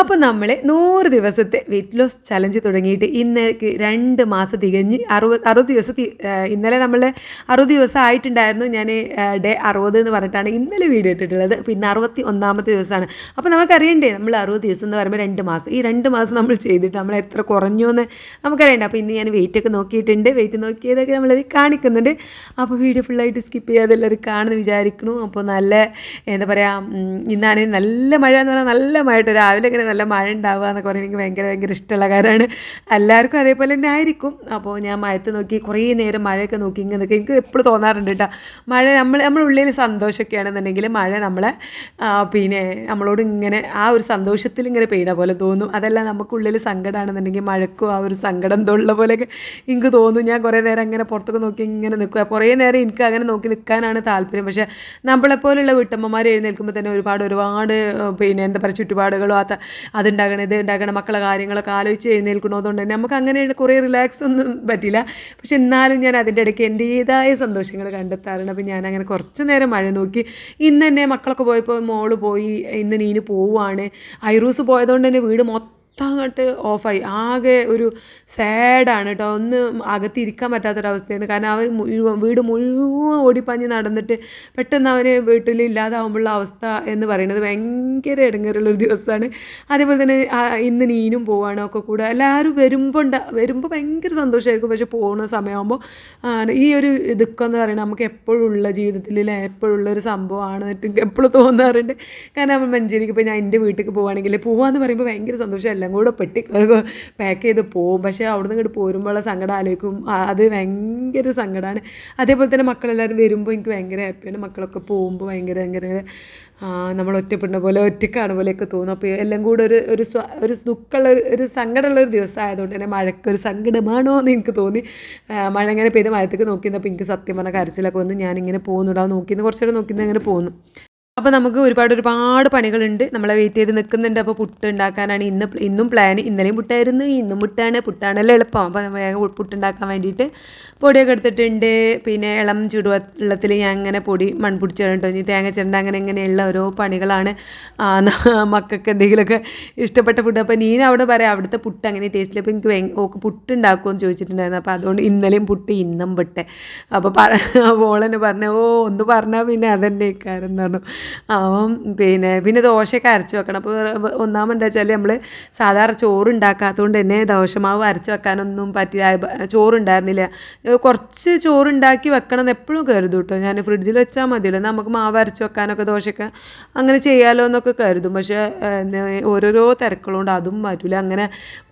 അപ്പോൾ നമ്മൾ നൂറ് ദിവസത്തെ വെയിറ്റ് ലോസ് ചലഞ്ച് തുടങ്ങിയിട്ട് ഇന്നേക്ക് രണ്ട് മാസം തികഞ്ഞ് അറുപത് അറുപത് ദിവസം ഇന്നലെ നമ്മൾ അറുപത് ദിവസം ആയിട്ടുണ്ടായിരുന്നു. ഞാൻ ഡേ അറുപത് എന്ന് പറഞ്ഞിട്ടാണ് ഇന്നലെ വീഡിയോ ഇട്ടിട്ടുള്ളത്. പിന്നെ അറുപത്തി ഒന്നാമത്തെ ദിവസമാണ്. അപ്പോൾ നമുക്കറിയണ്ടേ നമ്മൾ അറുപത് ദിവസം എന്ന് പറയുമ്പോൾ രണ്ട് മാസം. ഈ രണ്ട് മാസം നമ്മൾ ചെയ്തിട്ട് നമ്മൾ എത്ര കുറഞ്ഞു എന്ന് നമുക്കറിയണ്ടേ. അപ്പോൾ ഇന്ന് ഞാൻ വെയിറ്റ് ഒക്കെ നോക്കിയിട്ടുണ്ട്. വെയിറ്റ് നോക്കിയതൊക്കെ നമ്മളത് കാണിക്കുന്നുണ്ട്. അപ്പോൾ വീഡിയോ ഫുള്ളായിട്ട് സ്കിപ്പ് ചെയ്യാതെ എല്ലാവരും കാണുമെന്ന് വിചാരിക്കണു അപ്പോൾ നല്ല എന്താ പറയുക ഇന്നാണെങ്കിൽ നല്ല മഴ എന്ന് പറഞ്ഞാൽ നല്ല മഴ രാവിലെ ഇങ്ങനെ നല്ല മഴ ഉണ്ടാവുക എന്നൊക്കെ പറയുന്നത് എനിക്ക് ഭയങ്കര ഭയങ്കര ഇഷ്ടമുള്ള കാര്യമാണ്. എല്ലാവർക്കും അതേപോലെ തന്നെ ആയിരിക്കും. അപ്പോൾ ഞാൻ മഴത്ത് നോക്കി കുറേ നേരം മഴയൊക്കെ നോക്കി ഇങ്ങനെ നിൽക്കുക എനിക്ക് എപ്പോഴും തോന്നാറുണ്ട് കേട്ടോ. മഴ നമ്മൾ നമ്മുടെ ഉള്ളിൽ സന്തോഷമൊക്കെ ആണെന്നുണ്ടെങ്കിൽ മഴ നമ്മളെ പിന്നെ നമ്മളോട് ഇങ്ങനെ ആ ഒരു സന്തോഷത്തിൽ ഇങ്ങനെ പെയ്ത പോലെ തോന്നും. അതല്ല നമുക്കുള്ളിൽ സങ്കടമാണെന്നുണ്ടെങ്കിൽ മഴക്കും ആ ഒരു സങ്കടം ഉള്ള പോലെയൊക്കെ എനിക്ക് തോന്നും. ഞാൻ കുറേ നേരം അങ്ങനെ പുറത്തൊക്കെ നോക്കി ഇങ്ങനെ നിൽക്കുക. കുറേ നേരം എനിക്ക് അങ്ങനെ നോക്കി നിൽക്കാനാണ് താല്പര്യം. പക്ഷേ നമ്മളെപ്പോലുള്ള വീട്ടമ്മമാർ എഴുന്നേൽക്കുമ്പോൾ തന്നെ ഒരുപാട് ഒരുപാട് പിന്നെ എന്താ പറയുക ചുറ്റുപാടുകളും അത് അതുണ്ടാകണം ഇത് ഉണ്ടാകണം മക്കളെ കാര്യങ്ങളൊക്കെ ആലോചിച്ച് എഴുന്നേൽക്കണതുകൊണ്ട് തന്നെ നമുക്ക് അങ്ങനെ കുറേ റിലാക്സ് ഒന്നും പറ്റില്ല. പക്ഷെ എന്നാലും ഞാൻ അതിന്റെ ഇടയ്ക്ക് എന്റേതായ സന്തോഷങ്ങൾ കണ്ടെത്താറുണ്ട്. അപ്പോൾ ഞാൻ അങ്ങനെ കുറച്ച് നേരം മഴ നോക്കി. ഇന്ന് തന്നെ മക്കളൊക്കെ പോയപ്പോൾ മോൾ പോയി ഇന്ന് നീന് പോവുകയാണ് ഐറൂസ് പോയതുകൊണ്ട് തന്നെ വീട് മൊത്തം അങ്ങോട്ട് ഓഫായി. ആകെ ഒരു സാഡാണ് കേട്ടോ ഒന്ന് അകത്തിരിക്കാൻ പറ്റാത്തൊരവസ്ഥയാണ്. കാരണം അവർ വീട് മുഴുവൻ ഓടിപ്പാഞ്ഞ് നടന്നിട്ട് പെട്ടെന്ന് അവന് വീട്ടിൽ ഇല്ലാതാവുമ്പോഴുള്ള അവസ്ഥ എന്ന് പറയുന്നത് ഭയങ്കര ഇടങ്ങേറുള്ളൊരു ദിവസമാണ് അതേപോലെ തന്നെ ഇന്ന് നീനും പോവാണ് ഒക്കെ കൂടെ. എല്ലാവരും വരുമ്പോൾ ഉണ്ടാ വരുമ്പോൾ ഭയങ്കര സന്തോഷമായിരിക്കും പക്ഷെ പോകുന്ന സമയമാകുമ്പോൾ ഈ ഒരു ദുഃഖം എന്ന് പറയുന്നത് നമുക്ക് എപ്പോഴും ഉള്ള ജീവിതത്തിൽ എപ്പോഴും ഉള്ള ഒരു സംഭവമാണ് എപ്പോഴും തോന്നാറുണ്ട്. കാരണം നമ്മൾ മഞ്ചേരിക്ക് ഇപ്പോൾ ഞാൻ എന്റെ വീട്ടിലേക്ക് പോവുകയാണെങ്കിൽ പോവാന്ന് പറയുമ്പോൾ ഭയങ്കര സന്തോഷം എല്ലാം കൂടെ പെട്ടി പാക്ക് ചെയ്ത് പോകും പക്ഷേ അവിടുന്ന് ഇങ്ങോട്ട് പോരുമ്പോഴുള്ള സങ്കടം ആലോചിക്കും. അത് ഭയങ്കര സങ്കടമാണ് അതേപോലെ തന്നെ മക്കളെല്ലാവരും വരുമ്പോൾ എനിക്ക് ഭയങ്കര ഹാപ്പിയാണ് മക്കളൊക്കെ പോകുമ്പോൾ ഭയങ്കര ഭയങ്കര നമ്മൾ ഒറ്റപ്പെടുന്ന പോലെ ഒറ്റക്കാണ് പോലെയൊക്കെ തോന്നും. അപ്പോൾ എല്ലാം കൂടെ ഒരു ഒരു സ്വ ഒരു ദുഃഖമുള്ള ഒരു സങ്കടമുള്ള ഒരു ദിവസം ആയതുകൊണ്ട് തന്നെ മഴക്കൊരു സങ്കടമാണോ എന്ന് എനിക്ക് തോന്നി. മഴ ഇങ്ങനെ പെയ്ത് മഴത്തേക്ക് നോക്കിയിരുന്നപ്പോൾ എനിക്ക് സത്യം പറഞ്ഞാൽ കരച്ചിലൊക്കെ വന്ന് ഞാനിങ്ങനെ പോകുന്നുണ്ടാവും നോക്കിയിരുന്നു കുറച്ചേരം നോക്കിയിരുന്നു അങ്ങനെ പോകുന്നു. അപ്പോൾ നമുക്ക് ഒരുപാട് ഒരുപാട് പണികളുണ്ട്. നമ്മളെ വെയിറ്റ് ചെയ്ത് നിൽക്കുന്നുണ്ട് അപ്പോൾ പുട്ട് ഉണ്ടാക്കാനാണ് ഇന്ന് ഇന്നും പ്ലാൻ ഇന്നലെയും പുട്ടായിരുന്നു ഇന്നും പുട്ടാണ്. പുട്ടാണല്ലോ എളുപ്പം. അപ്പോൾ വേഗം പുട്ട് ഉണ്ടാക്കാൻ വേണ്ടിയിട്ട് പൊടിയൊക്കെ എടുത്തിട്ടുണ്ട്. പിന്നെ ഇളം ചുടുവെള്ളത്തിൽ ഞാൻ അങ്ങനെ പൊടി മൺപിടിച്ച് കേട്ടോ. ഇനി തേങ്ങ ചിരണ്ട അങ്ങനെ ഇങ്ങനെയുള്ള ഓരോ പണികളാണ്. മക്കൾക്ക് എന്തെങ്കിലുമൊക്കെ ഇഷ്ടപ്പെട്ട ഫുഡ് അപ്പോൾ നീന അവിടെ പറയാം. അവിടുത്തെ പുട്ട് അങ്ങനെ ടേസ്റ്റിൽ അപ്പോൾ എനിക്ക് ഓക്ക് പുട്ട് ഉണ്ടാക്കുമെന്ന് ചോദിച്ചിട്ടുണ്ടായിരുന്നു. അപ്പോൾ അതുകൊണ്ട് ഇന്നലെയും പുട്ട് ഇന്നും പുട്ട്. അപ്പോൾ പറ ഓളെന്നെ പറഞ്ഞു ഓ ഒന്ന് പറഞ്ഞാൽ പിന്നെ അതന്നെ കാരണം പറഞ്ഞു. അപ്പം പിന്നെ പിന്നെ ദോശയൊക്കെ അരച്ച് വെക്കണം. അപ്പോൾ ഒന്നാമത് എന്താ വെച്ചാൽ നമ്മൾ സാധാരണ ചോറ് ഉണ്ടാക്കാത്തതുകൊണ്ട് തന്നെ ദോശമാവ് അരച്ച് വെക്കാനൊന്നും പറ്റില്ല. ചോറുണ്ടായിരുന്നില്ല. കുറച്ച് ചോറുണ്ടാക്കി വെക്കണം എന്ന് എപ്പോഴും കരുതും കേട്ടോ ഞാൻ ഫ്രിഡ്ജിൽ വെച്ചാൽ മതിയല്ലോ. നമുക്ക് മാവ് അരച്ച് വെക്കാനൊക്കെ ദോശയൊക്കെ അങ്ങനെ ചെയ്യാലോ എന്നൊക്കെ കരുതും. പക്ഷേ ഓരോരോ തിരക്കുകളുണ്ട് അതും പറ്റില്ല അങ്ങനെ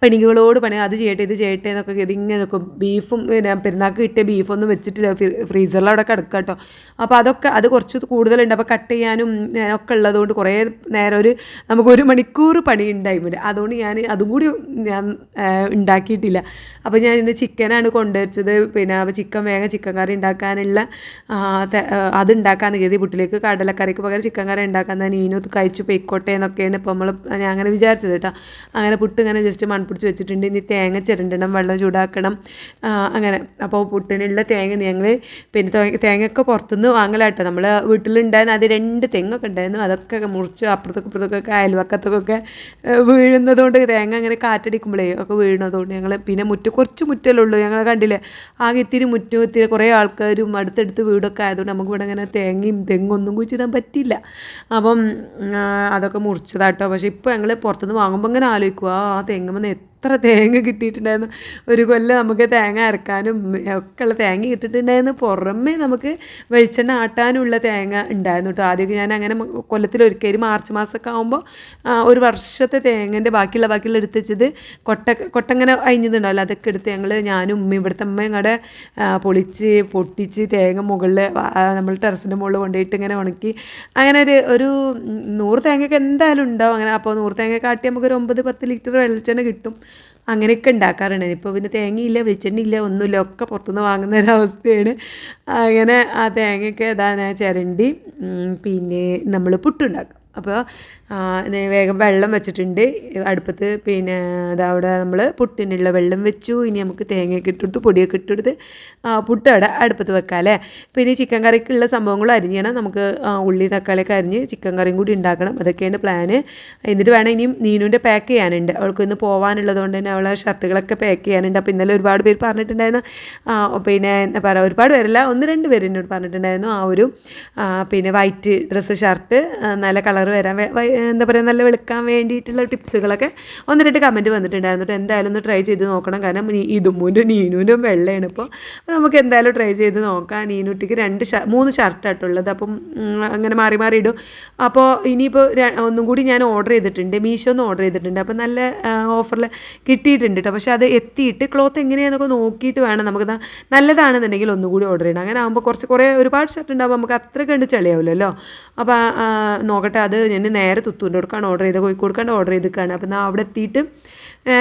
പണികളോട് പണി അത് ചെയ്യട്ടെ ഇത് ചെയ്യട്ടെ എന്നൊക്കെ കരുതി ഇങ്ങനെ നിൽക്കും ബീഫും പിന്നെ പെരുന്നാൾക്ക് കിട്ടിയ ബീഫൊന്നും വെച്ചിട്ടില്ല. ഫ്രീസറിൽ അവിടെ കിടക്കുക കേട്ടോ അപ്പോൾ അതൊക്കെ അത് കുറച്ച് കൂടുതലുണ്ട്. അപ്പോൾ കട്ട് ചെയ്യാനും ഏഹ്, ഒക്കെ ഉള്ളതുകൊണ്ട് കുറേ നേരം ഒരു നമുക്ക് ഒരു മണിക്കൂർ പണി ഉണ്ടായിരുന്നു അതുകൊണ്ട് ഞാൻ അതും കൂടി ഞാൻ ഉണ്ടാക്കിയിട്ടില്ല. അപ്പോൾ ഞാൻ ഇന്ന് ചിക്കനാണ് കൊണ്ടുവച്ചത്. പിന്നെ അപ്പോൾ ചിക്കൻ വേഗം ചിക്കൻ കറി ഉണ്ടാക്കാനുള്ള അത് ഉണ്ടാക്കാമെന്ന് കരുതി. പുട്ടിലേക്ക് കടലക്കറിക്ക് പകരം ചിക്കൻ കറി ഉണ്ടാക്കാൻ തന്നെ ഇനൊത്ത് കഴിച്ചു പൊയ്ക്കോട്ടെ എന്നൊക്കെയാണ് ഇപ്പോൾ നമ്മൾ ഞാൻ അങ്ങനെ വിചാരിച്ചത് കേട്ടോ. അങ്ങനെ പുട്ട് ഇങ്ങനെ ജസ്റ്റ് മൺപിടിച്ച് വെച്ചിട്ടുണ്ട്. ഇനി തേങ്ങ ചിരണ്ടണം വെള്ളം ചൂടാക്കണം അങ്ങനെ. അപ്പോൾ പുട്ടിനുള്ള തേങ്ങ ഞങ്ങൾ പിന്നെ തേങ്ങയൊക്കെ പുറത്തുനിന്ന് വാങ്ങലാട്ടോ. നമ്മൾ വീട്ടിലുണ്ടായിരുന്ന അത് രണ്ട് തെങ്ങൊക്കെ ഉണ്ടായിരുന്നു. അതൊക്കെ മുറിച്ച് അപ്പുറത്തൊക്കെ ഇപ്പുറത്തൊക്കെ അയൽവക്കത്തൊക്കെ വീഴുന്നതുകൊണ്ട് തേങ്ങ അങ്ങനെ കാറ്റടിക്കുമ്പോഴേ ഒക്കെ വീഴുന്നതുകൊണ്ട് ഞങ്ങൾ പിന്നെ മുറ്റം കുറച്ച് മുറ്റല്ലേ ഉള്ളൂ. ഞങ്ങൾ കണ്ടില്ലേ ആകെ ഇത്തിരി മുറ്റം ഇത്തിരി കുറേ ആൾക്കാരും അടുത്തടുത്ത് വീടൊക്കെ ആയതുകൊണ്ട് നമുക്ക് ഇവിടെ അങ്ങനെ തേങ്ങയും തെങ്ങൊന്നും കുഴിച്ചിടാൻ പറ്റില്ല അപ്പം അതൊക്കെ മുറിച്ചതാട്ടോ. പക്ഷേ ഇപ്പോൾ ഞങ്ങൾ പുറത്തുനിന്ന് വാങ്ങുമ്പോൾ ഇങ്ങനെ ആലോചിക്കുക ആ തെങ്ങുമ്പോൾ എത്ര തേങ്ങ കിട്ടിയിട്ടുണ്ടായിരുന്നു? ഒരു കൊല്ലം നമുക്ക് തേങ്ങ അരക്കാനും ഒക്കെ ഉള്ള തേങ്ങ കിട്ടിയിട്ടുണ്ടായിരുന്നു. പുറമേ നമുക്ക് വെളിച്ചെണ്ണ ആട്ടാനുള്ള തേങ്ങ ഉണ്ടായിരുന്നു കേട്ടോ. ആദ്യമൊക്കെ ഞാൻ അങ്ങനെ ഒരു മാർച്ച് മാസമൊക്കെ ആകുമ്പോൾ ഒരു വർഷത്തെ തേങ്ങന്റെ ബാക്കിയുള്ള ബാക്കിയുള്ള എടുത്ത് വെച്ചത് കൊട്ട കൊട്ടങ്ങനെ അഴിഞ്ഞതുണ്ടാവില്ല അതൊക്കെ എടുത്ത് ഞങ്ങൾ ഞാനും ഉമ്മ ഇവിടുത്തെ അമ്മയും കൂടെ പൊളിച്ച് പൊട്ടിച്ച് തേങ്ങ മുകളിൽ നമ്മൾ ടെറസിന്റെ മുകളിൽ കൊണ്ടുപോയിട്ട് ഇങ്ങനെ ഉണക്കി അങ്ങനെ ഒരു ഒരു നൂറ് തേങ്ങയൊക്കെ എന്തായാലും ഉണ്ടാവും. അങ്ങനെ അപ്പോൾ നൂറ് തേങ്ങ കാട്ടി നമുക്ക് ഒരു ഒമ്പത് പത്ത് ലിറ്റർ വെളിച്ചെണ്ണ കിട്ടും. അങ്ങനെയൊക്കെ ഉണ്ടാക്കാറുണ്ട്. ഇപ്പോൾ പിന്നെ തേങ്ങയില്ല വെളിച്ചെണ്ണയില്ല ഒന്നുമില്ല ഒക്കെ പുറത്തുനിന്ന് വാങ്ങുന്ന ഒരവസ്ഥയാണ് അങ്ങനെ ആ തേങ്ങയൊക്കെ ഇതാ ഞാൻ ചിരണ്ടി പിന്നെ നമ്മൾ പുട്ടുണ്ടാക്കും. അപ്പോൾ വേഗം വെള്ളം വെച്ചിട്ടുണ്ട്. അടുപ്പത്ത് പിന്നെ ഇതാ അവിടെ നമ്മൾ പുട്ടിനുള്ള വെള്ളം വെച്ചു. ഇനി നമുക്ക് തേങ്ങയൊക്കെ ഇട്ടെടുത്ത് പൊടിയൊക്കെ ഇട്ടെടുത്ത് പുട്ട് അവിടെ അടുപ്പത്ത് വെക്കാം അല്ലേ? പിന്നെ ചിക്കൻ കറിക്കുള്ള സംഭവങ്ങൾ അരിഞ്ഞണം നമുക്ക് ഉള്ളി തക്കാളിയൊക്കെ അരിഞ്ഞ് ചിക്കൻ കറിയും കൂടി ഉണ്ടാക്കണം. അതൊക്കെയാണ് പ്ലാന്. എന്നിട്ട് വേണം ഇനിയും നീനുവിന്റെ പാക്ക് ചെയ്യാനുണ്ട്. അവൾക്ക് ഇന്ന് പോകാനുള്ളത് കൊണ്ട് തന്നെ അവളെ ഷർട്ടുകളൊക്കെ പാക്ക് ചെയ്യാനുണ്ട്. അപ്പോൾ ഇന്നലെ ഒരുപാട് പേര് പറഞ്ഞിട്ടുണ്ടായിരുന്നു. പിന്നെ എന്താ പറയുക ഒരുപാട് പേരല്ല ഒന്ന് രണ്ട് പേര് എന്നോട് പറഞ്ഞിട്ടുണ്ടായിരുന്നു. ആ ഒരു പിന്നെ വൈറ്റ് ഡ്രസ്സ് ഷർട്ട് നല്ല കളർ വരാൻ എന്താ പറയുക നല്ല വെളുക്കാൻ വേണ്ടിയിട്ടുള്ള ടിപ്സുകളൊക്കെ ഒന്ന് രണ്ട് കമന്റ് വന്നിട്ടുണ്ടായിരുന്നു എന്തായാലും ഒന്ന് ട്രൈ ചെയ്ത് നോക്കണം. കാരണം ഇതുമൂന്റെ ഇതുമ്മൂന്റെ നീനുവിന്റെ വെള്ളയാണ് ഇപ്പോൾ നമുക്ക് എന്തായാലും ട്രൈ ചെയ്ത് നോക്കാം. നീനുട്ടിക്ക് രണ്ട് മൂന്ന് ഷർട്ടായിട്ടുള്ളത് അപ്പം അങ്ങനെ മാറി മാറി ഇടും. അപ്പോൾ ഇനിയിപ്പോൾ ഒന്നും കൂടി ഞാൻ ഓർഡർ ചെയ്തിട്ടുണ്ട്. മീഷോന്ന് ഓർഡർ ചെയ്തിട്ടുണ്ട്. അപ്പോൾ നല്ല ഓഫറിൽ കിട്ടിയിട്ടുണ്ട് കേട്ടോ പക്ഷേ അത് എത്തിയിട്ട് ക്ലോത്ത് എങ്ങനെയാണെന്നൊക്കെ നോക്കിയിട്ട് വേണം നമുക്ക് നല്ലതാണെന്നുണ്ടെങ്കിൽ ഒന്നും കൂടി ഓർഡർ ചെയ്യണം. അങ്ങനെ ആകുമ്പോൾ കുറച്ച് കുറേ ഒരുപാട് ഷർട്ട് ഉണ്ടാകുമ്പോൾ നമുക്ക് അത്ര കണ്ട് ചളിയാവില്ലല്ലോ അപ്പോൾ നോക്കട്ടെ അത് ഞാൻ നേരെ തുത്തൂന്റെ കൊടുക്കാണ് ഓർഡർ ചെയ്ത് കോഴിക്കോടുക്കാണ്ട് ഓർഡർ ചെയ്തിരിക്കുകയാണ് അപ്പോൾ ഞാൻ അവിടെ എത്തിയിട്ട്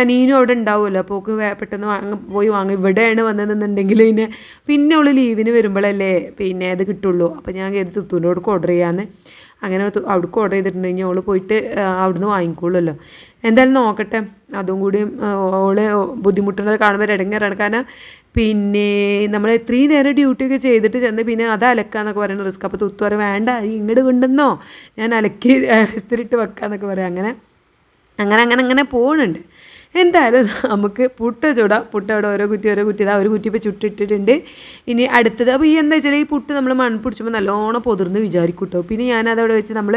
നീനും അവിടെ ഉണ്ടാവുമല്ലോ. അപ്പോൾ ഓക്ക് പെട്ടെന്ന് വാങ്ങ പോയി വാങ്ങും. ഇവിടെയാണ് വന്നതെന്നുണ്ടെങ്കിൽ പിന്നെ പിന്നെ അവൾ ലീവിന് വരുമ്പോഴല്ലേ പിന്നെ അത് കിട്ടുള്ളൂ. അപ്പോൾ ഞാൻ കരുതി തുത്തൂന്റെ കൊടുക്ക് ഓർഡർ ചെയ്യാമെന്ന് അങ്ങനെ അവിടെ അവിടേക്ക് ഓർഡർ ചെയ്തിട്ടുണ്ടെങ്കിൽ അവൾ പോയിട്ട് അവിടുന്ന് വാങ്ങിക്കോളുമല്ലോ. എന്തായാലും നോക്കട്ടെ. അതും കൂടി ഓൾ ബുദ്ധിമുട്ടുന്നത് കാണുമ്പോൾ ഇടങ്ങേറാണ്. കാരണം പിന്നെ നമ്മൾ ഇത്രയും നേരം ഡ്യൂട്ടിയൊക്കെ ചെയ്തിട്ട് ചെന്ന് പിന്നെ അത് അലക്കാന്നൊക്കെ പറയുന്ന റിസ്ക് അപ്പോൾ തുത്തു പറയും വേണ്ട ഇങ്ങോട്ട് കൊണ്ടുവന്നോ ഞാൻ അലക്കി ഇസ്തിരിട്ട് വെക്കാന്നൊക്കെ പറയാം. അങ്ങനെ അങ്ങനെ അങ്ങനെ അങ്ങനെ പോകുന്നുണ്ട് എന്തായാലും നമുക്ക് പുട്ട് ചുടാം. പുട്ട് അവിടെ ഓരോ കുറ്റി ഓരോ കുറ്റി. ഇതാ ഒരു കുറ്റി ഇപ്പോൾ ചുട്ടിട്ടിട്ടുണ്ട്. ഇനി അടുത്തത് അപ്പോൾ ഈ എന്താ വെച്ചാൽ ഈ പുട്ട് നമ്മൾ മണ്ണ് പിടിച്ചപ്പോൾ നല്ലോണം പൊതിർന്ന് വിചാരിക്കും കേട്ടോ പിന്നെ ഞാനതവിടെ വെച്ച് നമ്മൾ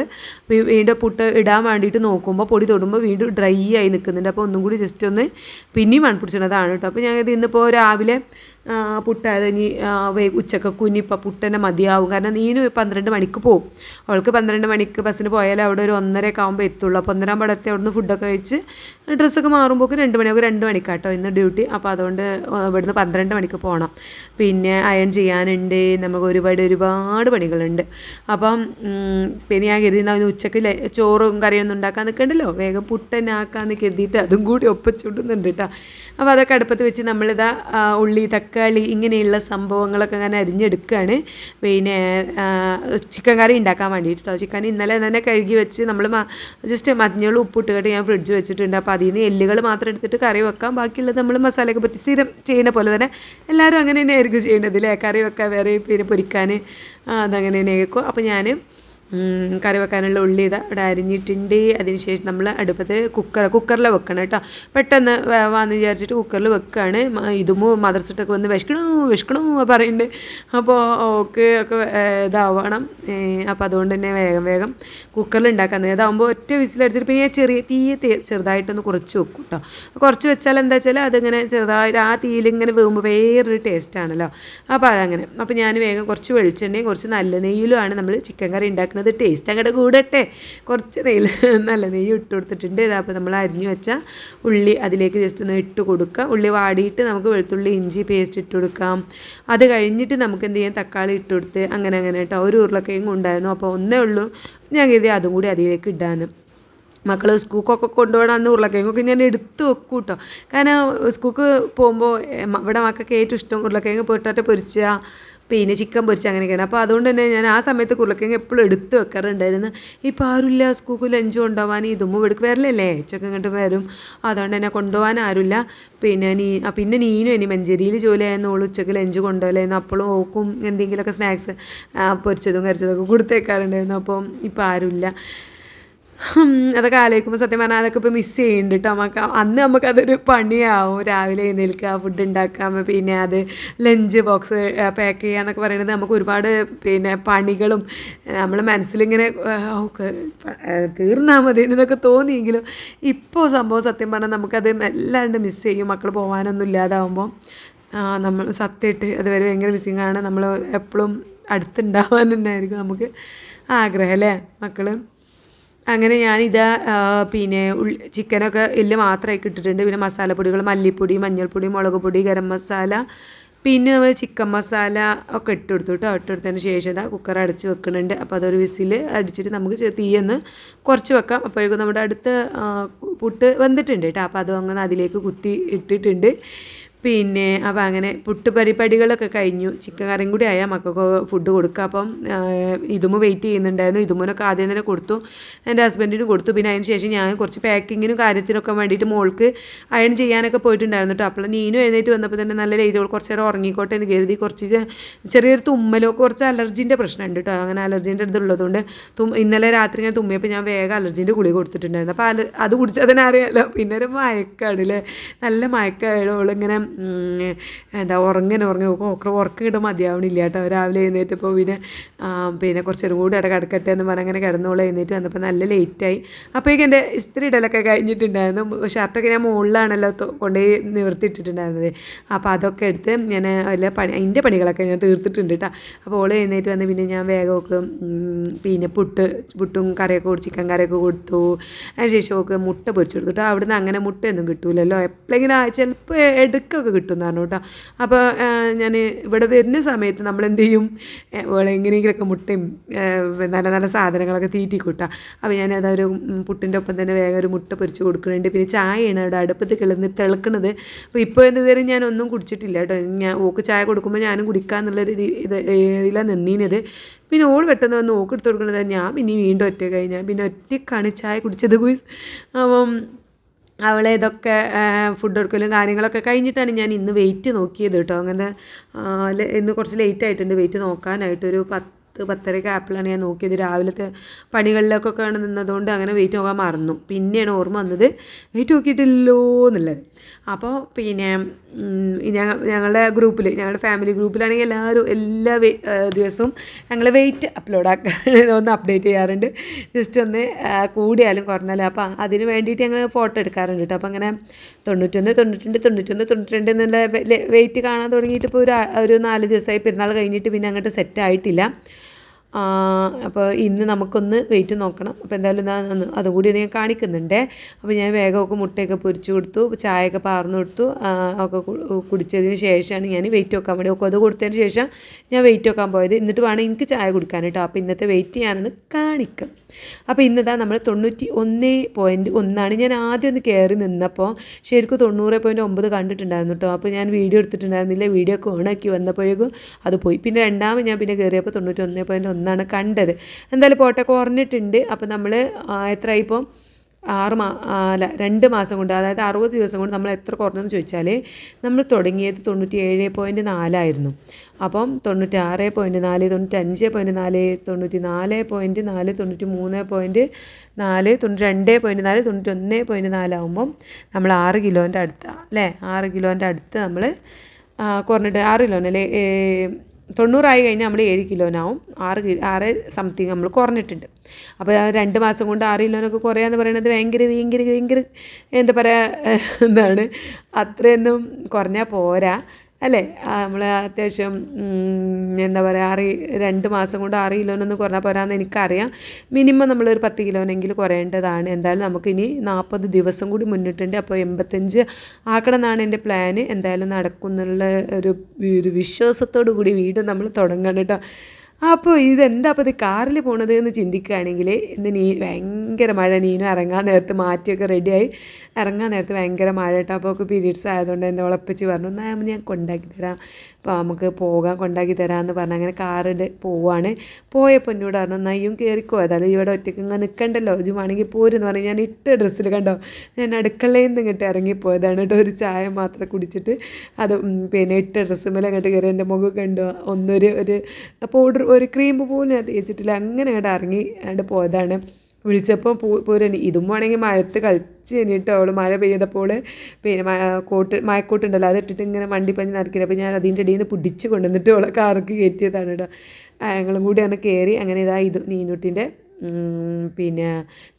വീണ്ടും പുട്ട് ഇടാൻ വേണ്ടിയിട്ട് നോക്കുമ്പോൾ പൊടി തൊടുമ്പോൾ വീണ്ടും ഡ്രൈ ആയി നിൽക്കുന്നുണ്ട് അപ്പോൾ ഒന്നും കൂടി ജസ്റ്റ് ഒന്ന് പിന്നെയും മണ്ണ് പിടിച്ചിടുന്നതാണ് കേട്ടോ. അപ്പോൾ ഞങ്ങൾ ഇന്നിപ്പോൾ രാവിലെ പുട്ടായത് ഇനി ഉച്ചയ്ക്ക് കുഞ്ഞിപ്പോൾ പുട്ടന്നെ മതിയാവും. കാരണം നീനും പന്ത്രണ്ട് മണിക്ക് പോകും അവൾക്ക് പന്ത്രണ്ട് മണിക്ക് ബസ്സിന് പോയാൽ അവിടെ ഒരു ഒന്നരയൊക്കെ ആകുമ്പോൾ എത്തുള്ളൂ. അപ്പോൾ ഒന്നര പടത്തെ അവിടുന്ന് ഫുഡൊക്കെ കഴിച്ച് ഡ്രസ്സൊക്കെ മാറുമ്പോൾ രണ്ട് മണിയൊക്കെ രണ്ട് മണിക്കാട്ടോ ഇന്ന് ഡ്യൂട്ടി അപ്പോൾ അതുകൊണ്ട് ഇവിടുന്ന് പന്ത്രണ്ട് മണിക്ക് പോകണം പിന്നെ അയൺ ചെയ്യാനുണ്ട്. നമുക്ക് ഒരുപാട് ഒരുപാട് പണികളുണ്ട്. അപ്പം പിന്നെ ഞാൻ കരുതി അവന് ഉച്ചയ്ക്ക് ചോറും കറിയൊന്നും ഉണ്ടാക്കാൻ നിൽക്കണ്ടല്ലോ വേഗം പുട്ടനാക്കാന്ന് കരുതിയിട്ട് അതും കൂടി ഒപ്പിച്ചുകൊണ്ടുന്നുണ്ട് കേട്ടോ അപ്പോൾ അതൊക്കെ അടുപ്പത്ത് വെച്ച് നമ്മളിതാ ഉള്ളി തക്കാളി ഇങ്ങനെയുള്ള സംഭവങ്ങളൊക്കെ അങ്ങനെ അരിഞ്ഞെടുക്കുകയാണ് പിന്നെ ചിക്കൻ കറി ഉണ്ടാക്കാൻ വേണ്ടിയിട്ട് ചിക്കൻ ഇന്നലെ തന്നെ കഴുകി വെച്ച് നമ്മൾ ജസ്റ്റ് മഞ്ഞളും ഉപ്പിട്ട് കേട്ട് ഞാൻ ഫ്രിഡ്ജ് വെച്ചിട്ടുണ്ട്. അപ്പോൾ അതിൽ നിന്ന് എല്ലുകൾ മാത്രം എടുത്തിട്ട് കറി വെക്കാം. ബാക്കിയുള്ളത് നമ്മൾ മസാലയൊക്കെ പറ്റി സ്ഥിരം ചെയ്യുന്ന പോലെ തന്നെ എല്ലാവരും അങ്ങനെ തന്നെയായിരിക്കും ചെയ്യേണ്ടത് അല്ലേ? കറി വെക്കാൻ വേറെ പിന്നെ പൊരിക്കാൻ അതങ്ങനെ തന്നെ ആയിരിക്കും അപ്പോൾ ഞാൻ കറി വെക്കാനുള്ള ഉള്ളി ഇതാ ഇവിടെ അരിഞ്ഞിട്ടുണ്ട്. അതിനുശേഷം നമ്മൾ അടുപ്പത്ത് കുക്കർ കുക്കറിൽ വെക്കണം കേട്ടോ. പെട്ടെന്ന് വേവാന്ന് വിചാരിച്ചിട്ട് കുക്കറിൽ വെക്കുകയാണ് ഇതും മദർസിട്ടൊക്കെ വന്ന് വിശക്കണോ വിശക്കണോ പറയുന്നുണ്ട് അപ്പോൾ ഓക്ക് ഒക്കെ ഇതാവണം. അപ്പോൾ അതുകൊണ്ട് തന്നെ വേഗം വേഗം കുക്കറിൽ ഉണ്ടാക്കാൻ ഇതാകുമ്പോൾ ഒറ്റ വിസിലടിച്ചിട്ട് പിന്നെ ചെറിയ തീ ചെറുതായിട്ടൊന്ന് കുറച്ച് വെക്കും കേട്ടോ കുറച്ച് വെച്ചാൽ എന്താ വെച്ചാൽ അതിങ്ങനെ ചെറുതായിട്ട് ആ തീയിൽ ഇങ്ങനെ വേകുമ്പോൾ വേറൊരു ടേസ്റ്റാണല്ലോ അപ്പോൾ അതങ്ങനെ. അപ്പോൾ ഞാൻ വേഗം കുറച്ച് വെളിച്ചെണ്ണയും കുറച്ച് നല്ല നെയ്യിലുമാണ് നമ്മൾ ചിക്കൻ കറി ഉണ്ടാക്കുന്നത് ടേസ്റ്റ് അങ്ങോട്ട് കൂടട്ടെ. കുറച്ച് നെയ്യിൽ നല്ല നെയ്യ് ഇട്ട് കൊടുത്തിട്ടുണ്ട്. അപ്പോൾ നമ്മൾ അരിഞ്ഞു വെച്ച ഉള്ളി അതിലേക്ക് ജസ്റ്റ് ഒന്ന് ഇട്ട് കൊടുക്കുക ഉള്ളി വാടിയിട്ട് നമുക്ക് വെളുത്തുള്ളി ഇഞ്ചി പേസ്റ്റ് ഇട്ട് കൊടുക്കാം. അത് കഴിഞ്ഞിട്ട് നമുക്ക് എന്ത് ചെയ്യാം? തക്കാളി ഇട്ട് കൊടുത്ത് അങ്ങനെ അങ്ങനെ കേട്ടോ ഒരു ഉരുളക്കിഴങ്ങ് ഉണ്ടായിരുന്നു. അപ്പോൾ ഒന്നേ ഉള്ളൂ. ഞാൻ കരുതി അതും കൂടി അതിലേക്ക് ഇടാന്ന്. മക്കൾ സ്കൂക്കൊക്കെ കൊണ്ടുപോകണം അന്ന് ഉരുളക്കിഴങ്ങൊക്കെ ഞാൻ എടുത്ത് വെക്കും കേട്ടോ കാരണം സ്കൂക്ക് പോകുമ്പോൾ ഇവിടെ മക്കൾക്ക് ഏറ്റവും ഇഷ്ടം ഉരുളക്കിഴങ്ങ് പൊട്ടാറ്റ പൊരിച്ച പിന്നെ ചിക്കൻ പൊരിച്ച് അങ്ങനെയൊക്കെയാണ്. അപ്പോൾ അതുകൊണ്ട് തന്നെ ഞാൻ ആ സമയത്ത് ഉരുളക്കിഴങ്ങ് എപ്പോഴും എടുത്ത് വെക്കാറുണ്ടായിരുന്നു. ഇപ്പോൾ ആരുമില്ല സ്കൂൾക്ക് ലഞ്ച് കൊണ്ടുപോകാൻ ഇതും എടുക്ക്. വരലല്ലേ ഉച്ചയ്ക്ക് ഇങ്ങോട്ട് വരും. അതുകൊണ്ട് തന്നെ കൊണ്ടുപോകാൻ ആരുമില്ല. പിന്നെ നീ പിന്നെ നീനും ഇനി മഞ്ചേരിയിൽ ജോലി ആയിരുന്നു ഓൾ ഉച്ചയ്ക്ക് ലഞ്ച് കൊണ്ടുപോകലായിരുന്നു. അപ്പോഴും ഓക്കും എന്തെങ്കിലുമൊക്കെ സ്നാക്സ് പൊരിച്ചതും കരിച്ചതൊക്കെ കൊടുത്തേക്കാറുണ്ടായിരുന്നു. അപ്പം ഇപ്പോൾ ആരുമില്ല. അതൊക്കെ ആലോചിക്കുമ്പോൾ സത്യം പറഞ്ഞാൽ അതൊക്കെ ഇപ്പോൾ മിസ് ചെയ്യുന്നുണ്ട് കേട്ടോ നമുക്ക് അന്ന് നമുക്കതൊരു പണിയാവും. രാവിലെ എഴുന്നേൽക്കുക ഫുഡ് ഉണ്ടാക്കാം പിന്നെ അത് ലഞ്ച് ബോക്സ് പാക്ക് ചെയ്യുക എന്നൊക്കെ പറയുന്നത് നമുക്ക് ഒരുപാട് പിന്നെ പണികളും നമ്മൾ മനസ്സിലിങ്ങനെ തീർന്നാൽ മതി എന്നൊക്കെ തോന്നിയെങ്കിലും ഇപ്പോൾ സംഭവം സത്യം പറഞ്ഞാൽ നമുക്കത് എല്ലാണ്ട് മിസ് ചെയ്യും. മക്കൾ പോകാനൊന്നും ഇല്ലാതാവുമ്പോൾ നമ്മൾ സത്യമായിട്ട് അതുവരെ ഭയങ്കര മിസ്സിങ് ആണ്. നമ്മൾ എപ്പോഴും അടുത്തുണ്ടാവാൻ തന്നെ ആയിരിക്കും നമുക്ക് ആഗ്രഹം അല്ലേ? മക്കൾ അങ്ങനെ ഞാനിതാ പിന്നെ ചിക്കനൊക്കെ എല്ല് മാത്രമായി ഇട്ടിട്ടുണ്ട്. പിന്നെ മസാലപ്പൊടികൾ മല്ലിപ്പൊടി മഞ്ഞൾപ്പൊടി മുളക് പൊടി ഗരം മസാല പിന്നെ നമ്മൾ ചിക്കൻ മസാല ഒക്കെ ഇട്ട് കൊടുത്തു കേട്ടോ ഇട്ട് കൊടുത്തതിന് ശേഷം ഇതാ കുക്കർ അടച്ച് വെക്കുന്നുണ്ട്. അപ്പോൾ അതൊരു വിസിൽ അടിച്ചിട്ട് നമുക്ക് തീയെന്ന് കുറച്ച് വെക്കാം. അപ്പോഴേക്കും നമ്മുടെ അടുത്ത് പുട്ട് വെന്തിട്ടുണ്ട് കേട്ടോ അപ്പോൾ അത് അങ്ങനെ അതിലേക്ക് കുത്തി ഇട്ടിട്ടുണ്ട്. പിന്നെ അപ്പോൾ അങ്ങനെ പുട്ട് പരിപാടികളൊക്കെ കഴിഞ്ഞു. ചിക്കൻ കറിയും കൂടി ആയാൽ മക്കൾക്ക് ഫുഡ് കൊടുക്കുക. അപ്പം ഇതുമ വെയിറ്റ് ചെയ്യുന്നുണ്ടായിരുന്നു. ഇതുമൂനൊക്കെ ആദ്യം തന്നെ കൊടുത്തു. എന്റെ ഹസ്ബൻഡിന് കൊടുത്തു. പിന്നെ അതിന് ശേഷം ഞാൻ കുറച്ച് പാക്കിങ്ങിനും കാര്യത്തിനൊക്കെ വേണ്ടിയിട്ട് മോൾക്ക് അയൺ ചെയ്യാനൊക്കെ പോയിട്ടുണ്ടായിരുന്നു കേട്ടോ അപ്പോൾ നീനും എഴുന്നേറ്റ് വന്നപ്പോൾ തന്നെ നല്ല രീതിയിൽ കുറച്ച് നേരം ഉറങ്ങിക്കോട്ടെ എന്ന് കരുതി കുറച്ച് ചെറിയൊരു തുമ്മലോ കുറച്ച് അലർജീന്റെ പ്രശ്നമുണ്ട് കേട്ടോ അങ്ങനെ അലർജീന്റെ അടുത്തുള്ളതുകൊണ്ട് തും ഇന്നലെ രാത്രി ഞാൻ തുമ്മിയപ്പോൾ ഞാൻ വേഗം അലർജീന്റെ ഗുളിക കൊടുത്തിട്ടുണ്ടായിരുന്നു. അപ്പോൾ അത് കുടിച്ചാൽ അറിയാമല്ലോ പിന്നെ ഒരു മയക്കാണ് അല്ലേ നല്ല ഉം, എന്താ ഉറങ്ങനെ ഉറങ്ങി. ഓക്ര ഉറക്കം ഇട മതിയാവണില്ല കേട്ടോ. രാവിലെ എഴുന്നേറ്റപ്പോൾ പിന്നെ പിന്നെ കുറച്ചൊരു കൂടി ഇട കിടക്കട്ടെ എന്ന് പറഞ്ഞ് അങ്ങനെ കിടന്നോളെ എഴുന്നേറ്റ് വന്നപ്പോൾ നല്ല ലേറ്റായി അപ്പോഴേക്കും എന്റെ ഇസ്ത്രി ഇടലൊക്കെ കഴിഞ്ഞിട്ടുണ്ടായിരുന്നു. ഷർട്ടൊക്കെ ഞാൻ മുകളിലാണല്ലോ കൊണ്ടുപോയി നിവർത്തിയിട്ടിട്ടുണ്ടായിരുന്നത്. അപ്പോൾ അതൊക്കെ എടുത്ത് ഞാൻ എല്ലാ പണി അതിന്റെ പണികളൊക്കെ ഞാൻ തീർത്തിട്ടുണ്ട് കേട്ടോ. അപ്പോൾ ഓൾ എഴുന്നേറ്റ് വന്ന് പിന്നെ ഞാൻ വേഗം ഒക്കെ പിന്നെ പുട്ട് പുട്ടും കറിയൊക്കെ കൊടുത്ത് ചിക്കൻ കറിയൊക്കെ കൊടുത്തു. അതിന് ശേഷം ഒക്കെ മുട്ട പൊരിച്ചു കൊടുത്തു. കേട്ടോ അവിടുന്ന് അങ്ങനെ മുട്ടയൊന്നും കിട്ടൂലല്ലോ. എപ്പോഴെങ്കിലും ചിലപ്പോൾ എടുക്കൊക്കെ കിട്ടും എന്ന് പറഞ്ഞു കേട്ടോ. അപ്പോൾ ഞാൻ ഇവിടെ വരുന്ന സമയത്ത് നമ്മൾ എന്ത് ചെയ്യും എങ്ങനെയെങ്കിലുമൊക്കെ മുട്ടയും നല്ല നല്ല സാധനങ്ങളൊക്കെ തീറ്റി കൂട്ടാം അപ്പോൾ ഞാൻ അതൊരു പുട്ടിന്റെ ഒപ്പം തന്നെ വേഗം ഒരു മുട്ട പൊരിച്ച് കൊടുക്കുന്നുണ്ട്. പിന്നെ ചായയാണ് അവിടെ അടുപ്പത്ത് കിളന്ന് തിളക്കണത്. അപ്പോൾ ഇപ്പോൾ ഇതുവരെ ഞാൻ ഒന്നും കുടിച്ചിട്ടില്ല കേട്ടോ. ഞാൻ ഓക്ക് ചായ കൊടുക്കുമ്പോൾ ഞാനും കുടിക്കാന്നുള്ളൊരു ഇത് ഇത് ഇതിലാണ് നിന്നീനത്. പിന്നെ ഓൾ പെട്ടെന്ന് വന്ന് ഓക്ക് എടുത്ത് കൊടുക്കണത് ഞാൻ പിന്നെ വീണ്ടും ഒറ്റ കഴിഞ്ഞാൽ പിന്നെ ഒറ്റക്കാണ് ചായ കുടിച്ചത് അപ്പം അവളെ ഇതൊക്കെ ഫുഡ് കൊടുക്കലും കാര്യങ്ങളൊക്കെ കഴിഞ്ഞിട്ടാണ് ഞാൻ ഇന്ന് വെയിറ്റ് നോക്കിയത് കേട്ടോ. അങ്ങനെ ഇന്ന് കുറച്ച് ലേറ്റ് ആയിട്ടുണ്ട് വെയിറ്റ് നോക്കാനായിട്ടൊരു പത്ത് പത്തരയ്ക്ക് ആപ്പിളാണ് ഞാൻ നോക്കിയത്. രാവിലത്തെ പണികളിലൊക്കെ നിന്നതുകൊണ്ട് അങ്ങനെ വെയിറ്റ് നോക്കാൻ മറന്നു. പിന്നെയാണ് ഓർമ്മ വന്നത് വെയിറ്റ് നോക്കിയിട്ടില്ലോ എന്നുള്ളത് അപ്പോൾ പിന്നെ ഞങ്ങളുടെ ഗ്രൂപ്പിൽ ഞങ്ങളുടെ ഫാമിലി ഗ്രൂപ്പിലാണെങ്കിൽ എല്ലാവരും എല്ലാ ദിവസവും ഞങ്ങൾ വെയിറ്റ് അപ്ലോഡ് ആക്കാൻ ഒന്ന് അപ്ഡേറ്റ് ചെയ്യാറുണ്ട്. ജസ്റ്റ് ഒന്ന് കൂടിയാലും കുറഞ്ഞാലും. അപ്പോൾ അതിന് വേണ്ടിയിട്ട് ഞങ്ങൾ ഫോട്ടോ എടുക്കാറുണ്ട് കേട്ടോ അപ്പോൾ അങ്ങനെ തൊണ്ണൂറ്റൊന്ന് തൊണ്ണൂറ്റിരണ്ട് തൊണ്ണൂറ്റൊന്ന് തൊണ്ണൂറ്റിരണ്ട് എന്നുള്ള വെയിറ്റ് കാണാൻ തുടങ്ങിയിട്ട് ഇപ്പോൾ ഒരു ഒരു നാല് ദിവസമായി പെരുന്നാൾ കഴിഞ്ഞിട്ട് പിന്നെ അങ്ങോട്ട് സെറ്റ് ആയിട്ടില്ല. അപ്പോൾ ഇന്ന് നമുക്കൊന്ന് വെയിറ്റ് നോക്കണം. അപ്പോൾ എന്തായാലും ഒന്ന് അതുകൂടി ഞാൻ കാണിക്കുന്നുണ്ടേ. അപ്പോൾ ഞാൻ വേഗമൊക്കെ മുട്ടയൊക്കെ പൊരിച്ചു കൊടുത്തു ചായയൊക്കെ പാർന്നു കൊടുത്തു ഒക്കെ കുടിച്ചതിന് ശേഷമാണ് ഞാൻ വെയിറ്റ് വെക്കാൻ വേണ്ടി ഒക്കെ അത് കൊടുത്തതിന് ശേഷം ഞാൻ വെയിറ്റ് വെക്കാൻ പോയത്. എന്നിട്ട് വേണം എനിക്ക് ചായ കുടിക്കാൻ കേട്ടോ അപ്പോൾ ഇന്നത്തെ വെയിറ്റ് ഞാനൊന്ന് കാണിക്കും. അപ്പോൾ ഇന്നതാ നമ്മൾ തൊണ്ണൂറ്റി ഒന്ന് പോയിന്റ് ഒന്നാണ്. ഞാൻ ആദ്യം ഒന്ന് കയറി നിന്നപ്പോൾ ശരിക്കും തൊണ്ണൂറ് പോയിന്റ് ഒമ്പത് കണ്ടിട്ടുണ്ടായിരുന്നു കേട്ടോ അപ്പോൾ ഞാൻ വീഡിയോ എടുത്തിട്ടുണ്ടായിരുന്നില്ല. വീഡിയോ ഒക്കെ ഓണാക്കി വന്നപ്പോഴേക്കും അത് പോയി. പിന്നെ രണ്ടാമത് ഞാൻ പിന്നെ കയറിയപ്പോൾ തൊണ്ണൂറ്റി ഒന്ന് പോയിന്റ് ഒന്നാണ് കണ്ടത്. എന്തായാലും പോട്ടെ കുറഞ്ഞിട്ടുണ്ട്. അപ്പോൾ നമ്മൾ എത്ര ഇപ്പോൾ ആറ് മാ അല്ല രണ്ട് മാസം കൊണ്ട് അതായത് അറുപത് ദിവസം കൊണ്ട് നമ്മൾ എത്ര കുറഞ്ഞെന്ന് ചോദിച്ചാൽ നമ്മൾ തുടങ്ങിയത് തൊണ്ണൂറ്റി ഏഴ് പോയിന്റ് നാലായിരുന്നു. അപ്പം തൊണ്ണൂറ്റി ആറ് പോയിന്റ് നാല് തൊണ്ണൂറ്റി അഞ്ച് പോയിന്റ് നാല് തൊണ്ണൂറ്റി നാല് പോയിന്റ് നാല് തൊണ്ണൂറ്റി മൂന്ന് പോയിന്റ് നാല് തൊണ്ണൂറ്റി രണ്ട് പോയിന്റ് നാല് തൊണ്ണൂറ്റി ഒന്ന് പോയിന്റ് നാലാകുമ്പം നമ്മൾ ആറ് കിലോന്റെ അടുത്ത് അല്ലേ? ആറ് കിലോന്റെ അടുത്ത് നമ്മൾ കുറഞ്ഞിട്ട് ആറ് കിലോനല്ലേ തൊണ്ണൂറായി കഴിഞ്ഞാൽ നമ്മൾ ഏഴ് കിലോനാവും. ആറ് ആറ് സംതിങ് നമ്മൾ കുറഞ്ഞിട്ടുണ്ട്. അപ്പോൾ രണ്ട് മാസം കൊണ്ട് ആറ് കിലോനൊക്കെ കുറയാന്ന് പറയുന്നത് ഭയങ്കര ഭയങ്കര ഭയങ്കര എന്താ പറയുക എന്താണ് അത്രയൊന്നും കുറഞ്ഞാൽ പോരാ. അല്ലേ? നമ്മൾ അത്യാവശ്യം എന്താ പറയുക ആറ് രണ്ട് മാസം കൊണ്ട് ആറ് കിലോനൊന്നും കുറഞ്ഞാൽ പോരാന്ന് എനിക്കറിയാം. മിനിമം നമ്മളൊരു പത്ത് കിലോനെങ്കിലും കുറയേണ്ടതാണ്. എന്തായാലും നമുക്കിനി നാൽപ്പത് ദിവസം കൂടി മുന്നിട്ടുണ്ട്. അപ്പോൾ എൺപത്തഞ്ച് ആക്കണം എന്നാണ് എന്റെ പ്ലാന്. എന്തായാലും നടക്കും എന്നുള്ള ഒരു ഒരു വിശ്വാസത്തോടു കൂടി വീണ്ടും നമ്മൾ തുടങ്ങണം കേട്ടോ. അപ്പോൾ ഇതെന്താ അപ്പോൾ ഇത് കാറിൽ പോണത് എന്ന് ചിന്തിക്കുകയാണെങ്കിൽ ഇന്ന് നീ ഭയങ്കര മഴ നീനും ഇറങ്ങാൻ നേരത്ത് മാറ്റിയൊക്കെ റെഡിയായി ഇറങ്ങാൻ നേരത്ത് ഭയങ്കര മഴ കേട്ടോ അപ്പോൾ പീരീഡ്സ് ആയതുകൊണ്ട് എന്റെ ഉളപ്പിച്ച് പറഞ്ഞു എന്നാൽ ഞാൻ കൊണ്ടാക്കി തരാം. നമുക്ക് പോകാൻ കൊണ്ടാക്കി തരാമെന്ന് പറഞ്ഞ് അങ്ങനെ കാറിൽ പോവാണ്. പോയപ്പോൾ എന്നോട് പറഞ്ഞു നയ്യും കയറിക്കോ ഏതായാലും ഇവിടെ ഒറ്റയ്ക്ക് ഇങ്ങനെ നിൽക്കണ്ടല്ലോ ജുമാണെങ്കിൽ പോരെന്ന് പറഞ്ഞ് ഞാൻ ഇട്ട ഡ്രസ്സിൽ കണ്ടോ ഞാൻ അടുക്കളയിൽ നിന്ന് ഇങ്ങോട്ട് ഇറങ്ങിപ്പോയതാണ് കേട്ടോ ഒരു ചായ മാത്രം കുടിച്ചിട്ട്. അത് പിന്നെ ഇട്ട ഡ്രസ്സ് മേലെ അങ്ങോട്ട് കയറി എന്റെ മുഖം കണ്ടോ. ഒന്നൊരു ഒരു പൗഡർ ഒരു ക്രീം പോലും ഞാൻ തേച്ചിട്ടില്ല അങ്ങനെ അങ്ങോട്ട് ഇറങ്ങി അങ്ങോട്ട് പോയതാണ്. വിളിച്ചപ്പോൾ പോ പോരനി ഇതും വേണമെങ്കിൽ മഴത്ത് കളിച്ച് കഴിഞ്ഞിട്ട് അവൾ മഴ പെയ്തപ്പോൾ പിന്നെ കോട്ട് മഴക്കോട്ടുണ്ടല്ലോ അത് ഇട്ടിട്ട് ഇങ്ങനെ വണ്ടി പഞ്ഞ് നടക്കില്ല. അപ്പോൾ ഞാൻ അതിന്റെ ഇടയിൽ നിന്ന് പിടിച്ച് കൊണ്ടുവന്നിട്ട് അവളെ കാർക്ക് കയറ്റിയതാണ് കേട്ടോ. ഞങ്ങളും കൂടി അങ്ങനെ കയറി അങ്ങനെ ഇതാ ഇത് നീനുട്ടിന്റെ പിന്നെ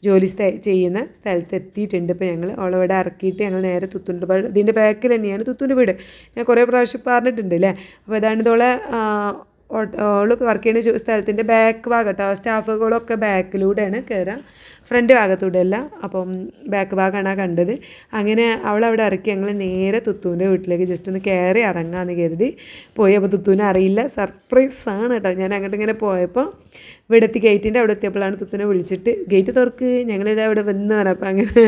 ജോലി സ്ഥ ചെയ്യുന്ന സ്ഥലത്ത് എത്തിയിട്ടുണ്ട്. ഇപ്പോൾ ഞങ്ങൾ അവളവിടെ ഇറക്കിയിട്ട് ഞങ്ങൾ നേരെ തുത്തുണ്ട് ഇതിന്റെ ബാക്കിൽ തന്നെയാണ് തുത്തുന്റെ വീട്. ഞാൻ കുറേ പ്രാവശ്യം പറഞ്ഞിട്ടുണ്ട് അല്ലേ അപ്പോൾ ഇതാണ് ഇതോളെ ഓൾ വർക്ക് ചെയ്യുന്ന സ്ഥലത്തിന്റെ ബാക്ക് ഭാഗം കേട്ടോ സ്റ്റാഫുകളൊക്കെ ബാക്കിലൂടെയാണ് കയറുക ഫ്രണ്ട് ഭാഗത്തൂടെ അല്ല അപ്പം ബാക്ക് ഭാഗമാണ് ആ കണ്ടത്. അങ്ങനെ അവൾ അവിടെ ഇറക്കി ഞങ്ങൾ നേരെ തുത്തുവിന്റെ വീട്ടിലേക്ക് ജസ്റ്റ് ഒന്ന് കയറി ഇറങ്ങാമെന്ന് കരുതി പോയി. അപ്പോൾ തുത്തുവിനെ അറിയില്ല. സർപ്രൈസ് ആണ് കേട്ടോ ഞാൻ അങ്ങോട്ട് ഇങ്ങനെ പോയപ്പോൾ ഇവിടെ എത്തി ഗേറ്റിന്റെ അവിടെ എത്തിയപ്പോഴാണ് തുത്തുനെ വിളിച്ചിട്ട് ഗേറ്റ് തുറക്ക്. ഞങ്ങളിതാ അവിടെ വന്ന് പറഞ്ഞപ്പോൾ അങ്ങനെ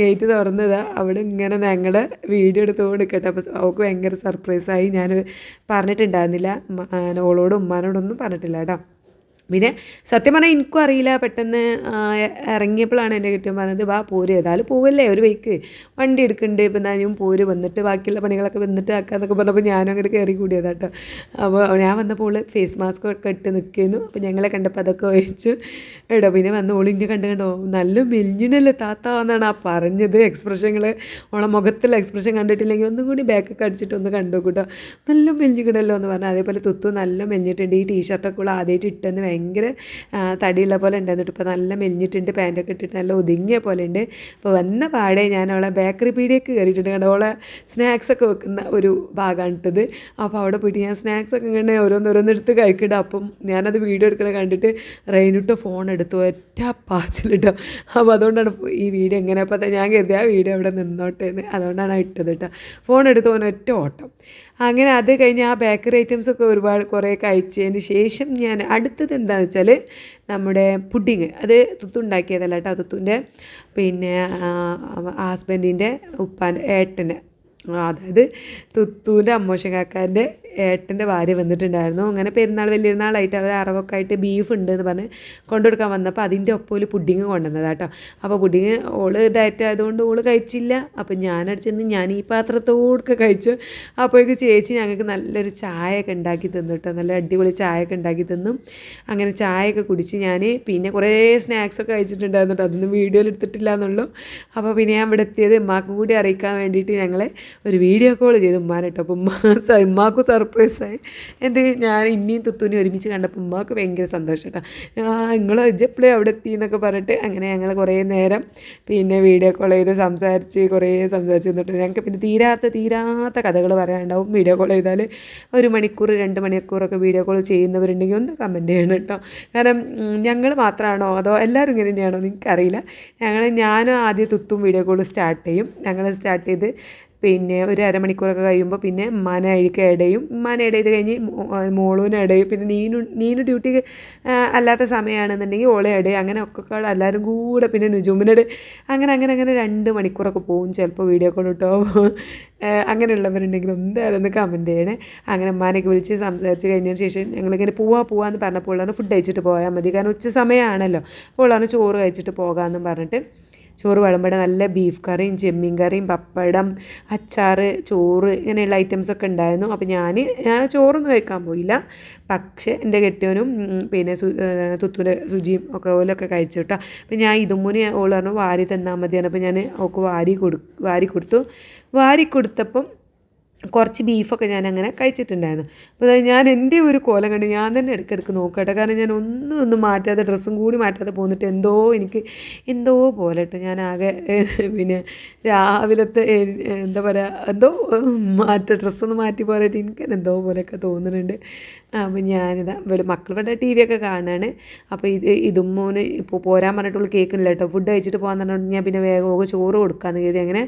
ഗേറ്റ് തുറന്നതാ. അവിടെ ഇങ്ങനെ ഞങ്ങളുടെ വീഡിയോ എടുത്ത് കൊടുക്കട്ടെ അപ്പോൾ അവൾക്ക് ഭയങ്കര സർപ്രൈസായി ഞാൻ പറഞ്ഞിട്ടുണ്ടായിരുന്നില്ല. ഓളോടും ഉമ്മാനോടൊന്നും പറഞ്ഞിട്ടില്ല കേട്ടോ പിന്നെ സത്യം പറഞ്ഞാൽ എനിക്കും അറിയില്ല പെട്ടെന്ന് ഇറങ്ങിയപ്പോഴാണ് എന്റെ കെട്ടിയൻ പറഞ്ഞത് വാ പോര് ഏതായാലും പോവല്ലേ ഒരു ബൈക്ക് വണ്ടി എടുക്കുന്നുണ്ട് ഇപ്പം എന്തായാലും പോര് വന്നിട്ട് ബാക്കിയുള്ള പണികളൊക്കെ വന്നിട്ട് ആക്കാന്നൊക്കെ പറഞ്ഞപ്പോൾ ഞാനും അങ്ങോട്ട് കയറി കൂടിയതാ കേട്ടോ. അപ്പോൾ ഞാൻ വന്നപ്പോൾ ഓൾ ഫേസ് മാസ്ക് ഒക്കെ ഇട്ട് നിൽക്കുന്നു അപ്പോൾ ഞങ്ങളെ കണ്ടപ്പോൾ അതൊക്കെ ഒഴിച്ചു എടോ പിന്നെ വന്ന് ഓൾ ഇന്നെ കണ്ട് കണ്ടോ നല്ല മെലിഞ്ഞിനല്ലേ താത്ത എന്നാണ് ആ പറഞ്ഞത്. എക്സ്പ്രഷങ്ങൾ ഓളെ മുഖത്തുള്ള എക്സ്പ്രഷൻ കണ്ടിട്ടില്ലെങ്കിൽ ഒന്നും കൂടി ബാക്കൊക്കെ അടിച്ചിട്ട് ഒന്ന് കണ്ടു കൂട്ടോ. നല്ല മെലിഞ്ഞിക്കണല്ലോ എന്ന് പറഞ്ഞാൽ അതേപോലെ തുത്തു നല്ല മെലിഞ്ഞിട്ടുണ്ട്. ഈ ടീഷർട്ടൊക്കെ ഉള്ള ആദ്യമായിട്ട് ഇട്ടെന്ന് ഭയങ്കര തടിയുള്ള പോലെ ഉണ്ടായിരുന്നു. ഇപ്പോൾ നല്ല മെലിഞ്ഞിട്ടുണ്ട് പാന്റൊക്കെ ഇട്ടിട്ട് നല്ല ഒതുങ്ങിയ പോലെ ഉണ്ട്. അപ്പോൾ വന്ന പാടെ ഞാൻ അവളെ ബേക്കറി പീടിയൊക്കെ കയറിയിട്ടുണ്ട്. കാരണം അവളെ സ്നാക്സൊക്കെ വെക്കുന്ന ഒരു ഭാഗമാണ് ഇട്ടത്. അപ്പോൾ അവിടെ പോയിട്ട് ഞാൻ സ്നാക്സൊക്കെ ഇങ്ങനെ ഓരോന്നോരോന്നെടുത്ത് കഴിക്കണ്ട അപ്പം ഞാനത് വീഡിയോ എടുക്കണ കണ്ടിട്ട് റെയിനിട്ട് ഫോൺ എടുത്തു. ഒറ്റ പാച്ചിലിട്ടോ. അപ്പോൾ അതുകൊണ്ടാണ് ഈ വീഡിയോ എങ്ങനെ അപ്പോൾ ഞാൻ കരുതി ആ വീഡിയോ അവിടെ നിന്നോട്ടെ എന്ന്. അതുകൊണ്ടാണ് ഇട്ടത് കേട്ടോ. ഫോൺ എടുത്ത് പോകാൻ ഒറ്റ ഓട്ടം. അങ്ങനെ അത് കഴിഞ്ഞ് ആ ബേക്കറി ഐറ്റംസ് ഒക്കെ ഒരുപാട് കുറേ കഴിച്ചതിന് ശേഷം ഞാൻ അടുത്തത് എന്താണെന്ന് വെച്ചാൽ നമ്മുടെ പുഡിങ്. അത് തുത്തു ഉണ്ടാക്കിയതല്ല കേട്ടോ തുത്തുന്റെ. പിന്നെ ഹസ്ബൻഡിന്റെ ഉപ്പാന്റെ ഏട്ടന് അതായത് തുത്തൂന്റെ അമ്മോശൻ കാക്കാന്റെ ഏട്ടന്റെ ഭാര്യ വന്നിട്ടുണ്ടായിരുന്നു. അങ്ങനെ പെരുന്നാൾ വലിയൊരുന്നാളായിട്ട് അവർ അറവൊക്കെ ആയിട്ട് ബീഫ് ഉണ്ട് എന്ന് പറഞ്ഞ് കൊണ്ടുകൊടുക്കാൻ വന്നപ്പോൾ അതിന്റെ ഒപ്പം ഒരു പുഡിങ് കൊണ്ടുവന്നതാണ് കേട്ടോ. അപ്പോൾ പുഡിങ് ഓൾ ഡയറ്റ് ആയതുകൊണ്ട് ഓൾ കഴിച്ചില്ല. അപ്പോൾ ഞാനടിച്ച് ചെന്ന് ഞാൻ ഈ പാത്രത്തോടൊക്കെ കഴിച്ചു. അപ്പോഴേക്ക് ചേച്ചി ഞങ്ങൾക്ക് നല്ലൊരു ചായയൊക്കെ ഉണ്ടാക്കി തന്നു കേട്ടോ. നല്ല അടിപൊളി ചായയൊക്കെ ഉണ്ടാക്കി തന്നു. അങ്ങനെ ചായയൊക്കെ കുടിച്ച് ഞാൻ പിന്നെ കുറേ സ്നാക്സൊക്കെ കഴിച്ചിട്ടുണ്ടായിരുന്നു കേട്ടോ. അതൊന്നും വീഡിയോയിൽ എടുത്തിട്ടില്ല എന്നുള്ളൂ. അപ്പോൾ പിന്നെ ഞാൻ ഇവിടെ എത്തിയത് ഉമ്മാക്കും കൂടി അറിയിക്കാൻ വേണ്ടിയിട്ട് ഞങ്ങളെ ഒരു വീഡിയോ കോൾ ചെയ്ത്. ഉമ്മാനെ കേട്ടോ. അപ്പോൾ ഉമ്മ ഉമ്മാക്കും ഉമ്മാക്കും സർപ്രൈസായി. എന്ത് ഞാൻ ഇനിയും തുത്തുനെ ഒരുമിച്ച് കണ്ടപ്പോൾ ഉമ്മാക്ക് ഭയങ്കര സന്തോഷം കേട്ടോ. നിങ്ങൾ എപ്പോഴും അവിടെ എത്തി എന്നൊക്കെ പറഞ്ഞിട്ട് അങ്ങനെ ഞങ്ങൾ കുറേ നേരം പിന്നെ വീഡിയോ കോൾ ചെയ്ത് സംസാരിച്ച് കുറേ സംസാരിച്ച് നിന്നിട്ട് ഞങ്ങൾക്ക് പിന്നെ തീരാത്ത തീരാത്ത കഥകൾ പറയാനുണ്ടാവും. വീഡിയോ കോൾ ചെയ്താൽ ഒരു മണിക്കൂർ രണ്ട് മണിക്കൂറൊക്കെ വീഡിയോ കോൾ ചെയ്യുന്നവരുണ്ടെങ്കിൽ ഒന്ന് കമന്റ് ചെയ്യണം കേട്ടോ. കാരണം ഞങ്ങൾ മാത്രമാണോ അതോ എല്ലാവരും ഇങ്ങനെ തന്നെയാണോ നിങ്ങൾക്കറിയില്ല ഞങ്ങൾ ഞാനും ആദ്യം തുത്തും വീഡിയോ കോൾ സ്റ്റാർട്ട് ചെയ്യും. ഞങ്ങൾ സ്റ്റാർട്ട് ചെയ്ത് പിന്നെ ഒരു അരമണിക്കൂറൊക്കെ കഴിയുമ്പോൾ പിന്നെ ഉമ്മാനെ അഴിക്ക് ഇടയും ഉമ്മാനെ ഇട ചെയ്ത് കഴിഞ്ഞ് മോളൂനെ ഇടയും പിന്നെ നീനു നീനു ഡ്യൂട്ടി അല്ലാത്ത സമയമാണെന്നുണ്ടെങ്കിൽ ഓളെ ഇടയും അങ്ങനെ ഒക്കെ എല്ലാവരും കൂടെ പിന്നെ നുജുമിനോട് അങ്ങനെ അങ്ങനെ അങ്ങനെ രണ്ട് മണിക്കൂറൊക്കെ പോകും ചിലപ്പോൾ വീഡിയോ കോൾ ഇട്ടോ അങ്ങനെയുള്ളവരുണ്ടെങ്കിൽ എന്തായാലും ഒന്ന് കമന്റ് ചെയ്യണേ. അങ്ങനെ ഉമ്മാനൊക്കെ വിളിച്ച് സംസാരിച്ച് കഴിഞ്ഞതിന് ശേഷം ഞങ്ങളിങ്ങനെ പോവാ പോവാന്ന് പറഞ്ഞപ്പോൾ ഉള്ളവർ ഫുഡ് കഴിച്ചിട്ട് പോയാൽ മതി. കാരണം ഉച്ച സമയമാണല്ലോ അപ്പോൾ ഉള്ളവർ ചോറ് കഴിച്ചിട്ട് പോകാമെന്നും പറഞ്ഞിട്ട് ചോറ് വിളമ്പടെ നല്ല ബീഫ് കറിയും ചെമ്മീൻ കറിയും പപ്പടം അച്ചാറ് ചോറ് ഇങ്ങനെയുള്ള ഐറ്റംസൊക്കെ ഉണ്ടായിരുന്നു. അപ്പോൾ ഞാൻ ഞാൻ ചോറൊന്നും കഴിക്കാൻ പോയില്ല. പക്ഷേ എന്റെ കെട്ടിയവനും പിന്നെ സു തുത്തൂന്റെ സുജിയും ഒക്കെ ഓലൊക്കെ കഴിച്ചു കേട്ടോ. അപ്പോൾ ഞാൻ ഇതുമുനെ ഓൾ പറഞ്ഞു വാരി തന്നാൽ മതിയാണ് അപ്പോൾ ഞാൻ ഓക്ക് വാരി കൊടു വാരി കൊടുത്തു. വാരി കൊടുത്തപ്പം കുറച്ച് ബീഫൊക്കെ ഞാൻ അങ്ങനെ കഴിച്ചിട്ടുണ്ടായിരുന്നു അപ്പോൾ ഞാൻ എന്റെ ഒരു കോലം കണ്ട് ഞാൻ തന്നെ ഇടയ്ക്കിടയ്ക്ക് നോക്കട്ടെ കാരണം ഞാൻ ഒന്നും ഒന്നും മാറ്റാതെ ഡ്രസ്സും കൂടി മാറ്റാതെ പോന്നിട്ട് എന്തോ എനിക്ക് എന്തോ പോലെ കേട്ടോ. ഞാൻ ആകെ പിന്നെ രാവിലത്തെ എന്താ പറയുക എന്തോ മാറ്റ ഡ്രസ്സൊന്ന് മാറ്റി പോരായിട്ട് എനിക്ക് എന്തോ പോലെയൊക്കെ തോന്നുന്നുണ്ട്. അപ്പോൾ ഞാനിതാ ഇവിടെ മക്കൾ ഇവിടെ ടി വി ഒക്കെ കാണുകയാണ് അപ്പോൾ ഇത് ഇതും മോന് ഇപ്പോൾ പോരാൻ പറഞ്ഞിട്ടുള്ള കേൾക്കണില്ല കേട്ടോ. ഫുഡ് കഴിച്ചിട്ട് പോകാൻ പറഞ്ഞിട്ട് ഞാൻ പിന്നെ വേഗം ചോറ് കൊടുക്കാമെന്ന് കരുതി അങ്ങനെ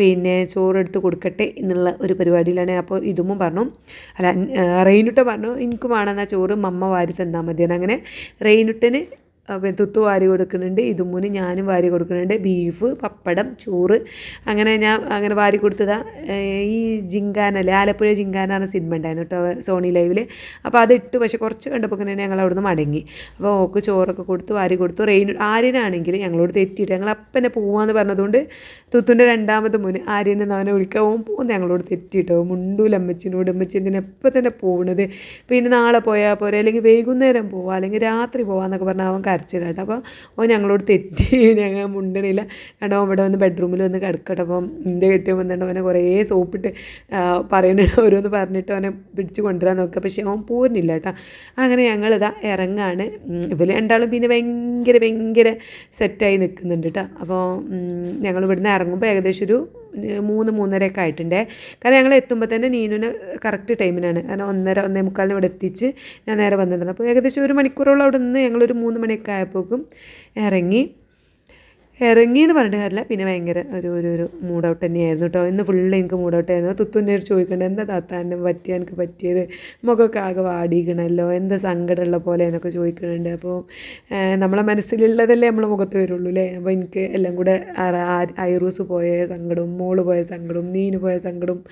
പിന്നെ ചോറ് എടുത്ത് കൊടുക്കട്ടെ എന്നുള്ള ഒരു പരിപാടിയിലാണ്. അപ്പോൾ ഇതും പറഞ്ഞു. അല്ല റെയിനുട്ട പറഞ്ഞു എനിക്ക് വേണമെന്നാ ചോറ് മമ്മ വാരി തന്നാൽ മതിയാണ് അങ്ങനെ റെയിനുട്ടന് തുത്തു വാരി കൊടുക്കുന്നുണ്ട് ഇതുമൂന്ന് ഞാനും വാരി കൊടുക്കുന്നുണ്ട് ബീഫ് പപ്പടം ചോറ്. അങ്ങനെ ഞാൻ അങ്ങനെ വാരി കൊടുത്തതാ ഈ ജിങ്കാനല്ലേ ആലപ്പുഴ ജിങ്കാന എന്ന സിനിമ ഉണ്ടായിരുന്നു കേട്ടോ സോണി ലൈവിൽ അപ്പോൾ അത് പക്ഷേ കുറച്ച് കണ്ടപ്പോൾ ഇങ്ങനെ ഞങ്ങൾ അവിടുന്ന് മടങ്ങി. അപ്പോൾ ഓക്ക് ചോറൊക്കെ കൊടുത്തു വാരി കൊടുത്തു. റെയിൻ ആര്യനാണെങ്കിൽ ഞങ്ങളോട് തെറ്റിയിട്ട് ഞങ്ങൾ അപ്പനെ പോവാന്ന് പറഞ്ഞതുകൊണ്ട് തുത്തുന്റെ രണ്ടാമത്തെ മുന് ആര്യനെ അവനെ വിളിക്കാൻ പോകുമ്പോൾ ഞങ്ങളോട് തെറ്റിയിട്ടോ. മുണ്ടൂല അമ്മച്ചിനോട് അമ്മച്ചി എന്തിനാ എപ്പോൾ തന്നെ പോകുന്നത് പിന്നെ നാളെ പോയാൽ പോരെ? അല്ലെങ്കിൽ വൈകുന്നേരം പോവാം? അല്ലെങ്കിൽ രാത്രി പോവാന്നൊക്കെ പറഞ്ഞാൽ അവൻ കരച്ചിലാട്ടോ. അപ്പോൾ ഓ ഞങ്ങളോട് തെറ്റി ഞങ്ങൾ മുണ്ടണില്ല കാരണം ഇവിടെ വന്ന് ബെഡ്റൂമിൽ വന്ന് കിടക്കട്ടെ. അപ്പം എന്റെ കെട്ടിയ വന്നിട്ട് അവനെ കുറേ സോപ്പിട്ട് പറയുന്നുണ്ട് ഓരോന്ന് പറഞ്ഞിട്ട് അവനെ പിടിച്ച് കൊണ്ടുവരാൻ നോക്കുക. പക്ഷേ അവൻ പോരുന്നില്ല കേട്ടോ അങ്ങനെ ഞങ്ങളിതാ ഇറങ്ങാണ്. ഇവർ രണ്ടാളും പിന്നെ ഭയങ്കര ഭയങ്കര സെറ്റായി നിൽക്കുന്നുണ്ട് കേട്ടോ അപ്പോൾ ഞങ്ങൾ ഇവിടുന്ന് ഇറങ്ങുമ്പോൾ ഏകദേശം ഒരു മൂന്ന് മൂന്നരയൊക്കെ ആയിട്ടുണ്ട്. കാരണം ഞങ്ങൾ എത്തുമ്പോൾ തന്നെ നീനുവിന് കറക്റ്റ് ടൈമിനാണ് കാരണം ഒന്നര ഒന്നേ മുക്കാലിന് ഇവിടെ എത്തിച്ച് ഞാൻ നേരെ വന്നിട്ടുണ്ട്. അപ്പോൾ ഏകദേശം ഒരു മണിക്കൂറോളം അവിടെ നിന്ന് ഞങ്ങളൊരു മൂന്ന് മണിയൊക്കെ ആയപ്പോഴേക്കും ഇറങ്ങി. ഇറങ്ങി എന്ന് പറഞ്ഞിട്ട് കാര്യമില്ല. പിന്നെ ഭയങ്കര ഒരു ഒരു ഒരു മൂഡ് ഔട്ട് തന്നെയായിരുന്നു കേട്ടോ. ഇന്ന് ഫുള്ള് എനിക്ക് മൂഡ് ഔട്ട് ആയിരുന്നു. തുത്തുന്റെ ഒരു എന്താ താത്താന്റെ പറ്റിയ? എനിക്ക് പറ്റിയത്? മുഖമൊക്കെ ആകെ വാടിക്കണല്ലോ എന്താ സങ്കടമുള്ള പോലെ? എന്നൊക്കെ ചോദിക്കുന്നുണ്ട്. അപ്പോൾ നമ്മളെ മനസ്സിലുള്ളതല്ലേ നമ്മളെ മുഖത്ത് വരുള്ളൂ അല്ലേ? അപ്പോൾ എനിക്ക് എല്ലാം കൂടെ ഐറൂസ് പോയ സങ്കടവും മോൾ പോയ സങ്കടവും നീന് പോയ സങ്കടവും.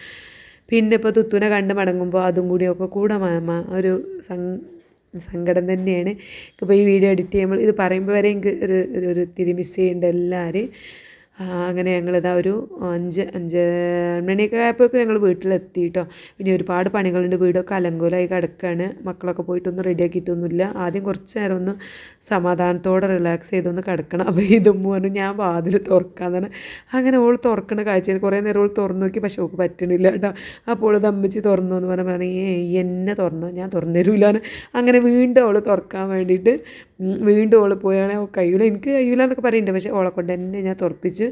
പിന്നെ ഇപ്പോൾ തുത്തുനെ കണ്ട് മടങ്ങുമ്പോൾ അതും കൂടിയൊക്കെ കൂടെ മാമ ഒരു സങ്കടം തന്നെയാണ്. ഇപ്പോൾ ഈ വീഡിയോ എഡിറ്റ് ചെയ്യുമ്പോൾ ഇത് പറയുമ്പോൾ വരെ എനിക്ക് ഒരു ഒരു തിരി മിസ് ചെയ്യുന്നുണ്ട് എല്ലാവരും അങ്ങനെ ഞങ്ങളിതാ ഒരു അഞ്ച് അഞ്ച് മണിയൊക്കെ ആയപ്പോഴൊക്കെ ഞങ്ങൾ വീട്ടിലെത്തി കേട്ടോ പിന്നെ ഒരുപാട് പണികളുണ്ട്. വീടൊക്കെ അലങ്കോലമായി കിടക്കുകയാണ് മക്കളൊക്കെ പോയിട്ടൊന്നും റെഡിയാക്കിയിട്ടൊന്നുമില്ല. ആദ്യം കുറച്ച് നേരം ഒന്ന് സമാധാനത്തോടെ റിലാക്സ് ചെയ്തൊന്ന് കിടക്കണം. അപ്പോൾ ഇതും പറഞ്ഞു ഞാൻ വാതിൽ തുറക്കാന്നാണ്. അങ്ങനെ ഓൾ തുറക്കണ കാഴ്ചയാണ്. കുറേ നേരം ഓൾ തുറന്നു നോക്കി. പക്ഷേ ഓൾക്ക് പറ്റണില്ല കേട്ടോ അപ്പോൾ ഇത് അമ്മച്ചി തുറന്നു എന്ന് പറഞ്ഞാൽ പറഞ്ഞു എന്നെ തുറന്നു? ഞാൻ തുറന്നു തരൂലാണ് അങ്ങനെ വീണ്ടും അവൾ തുറക്കാൻ വേണ്ടിയിട്ട് വീണ്ടും ഓൾ പോയാണ്. കഴിയില്ല എനിക്ക് കഴിയില്ല എന്നൊക്കെ പറയുന്നുണ്ട് പക്ഷേ ഓളെ കൊണ്ട് തന്നെ ഞാൻ തുറപ്പിച്ച്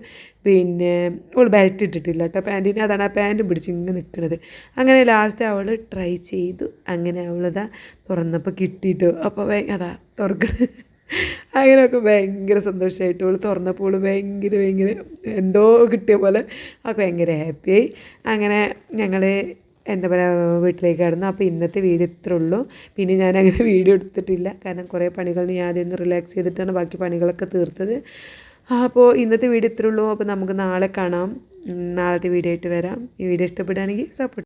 പിന്നെ അവൾ ബെൽറ്റ് ഇട്ടിട്ടില്ല കേട്ടോ പാന്റിന് അതാണ് ആ പാന്റും പിടിച്ച് ഇങ്ങനെ നിൽക്കുന്നത് അങ്ങനെ ലാസ്റ്റ് അവൾ ട്രൈ ചെയ്തു. അങ്ങനെ അവളതാ തുറന്നപ്പോൾ കിട്ടിയിട്ടു അപ്പോൾ അതാ തുറക്കണത് അങ്ങനെയൊക്കെ ഭയങ്കര സന്തോഷമായിട്ട് അവൾ തുറന്നപ്പോൾ ഭയങ്കര ഭയങ്കര എന്തോ കിട്ടിയ പോലെ ഒക്കെ ഭയങ്കര ഹാപ്പിയായി അങ്ങനെ ഞങ്ങൾ എന്താ പറയുക വീട്ടിലേക്ക് കടന്നു. അപ്പോൾ ഇന്നത്തെ വീഡിയോ ഇത്ര ഉള്ളൂ. പിന്നെ ഞാൻ അങ്ങനെ വീഡിയോ എടുത്തിട്ടില്ല. കാരണം കുറേ പണികൾ ഞാൻ ആദ്യം ഒന്ന് റിലാക്സ് ചെയ്തിട്ടാണ് ബാക്കി പണികളൊക്കെ തീർത്തത്. അപ്പോൾ ഇന്നത്തെ വീഡിയോ ഇത്രയുള്ളൂ അപ്പോൾ നമുക്ക് നാളെ കാണാം. നാളത്തെ വീഡിയോ ആയിട്ട് വരാം. ഈ വീഡിയോ ഇഷ്ടപ്പെടുകയാണെങ്കിൽ സപ്പോർട്ട്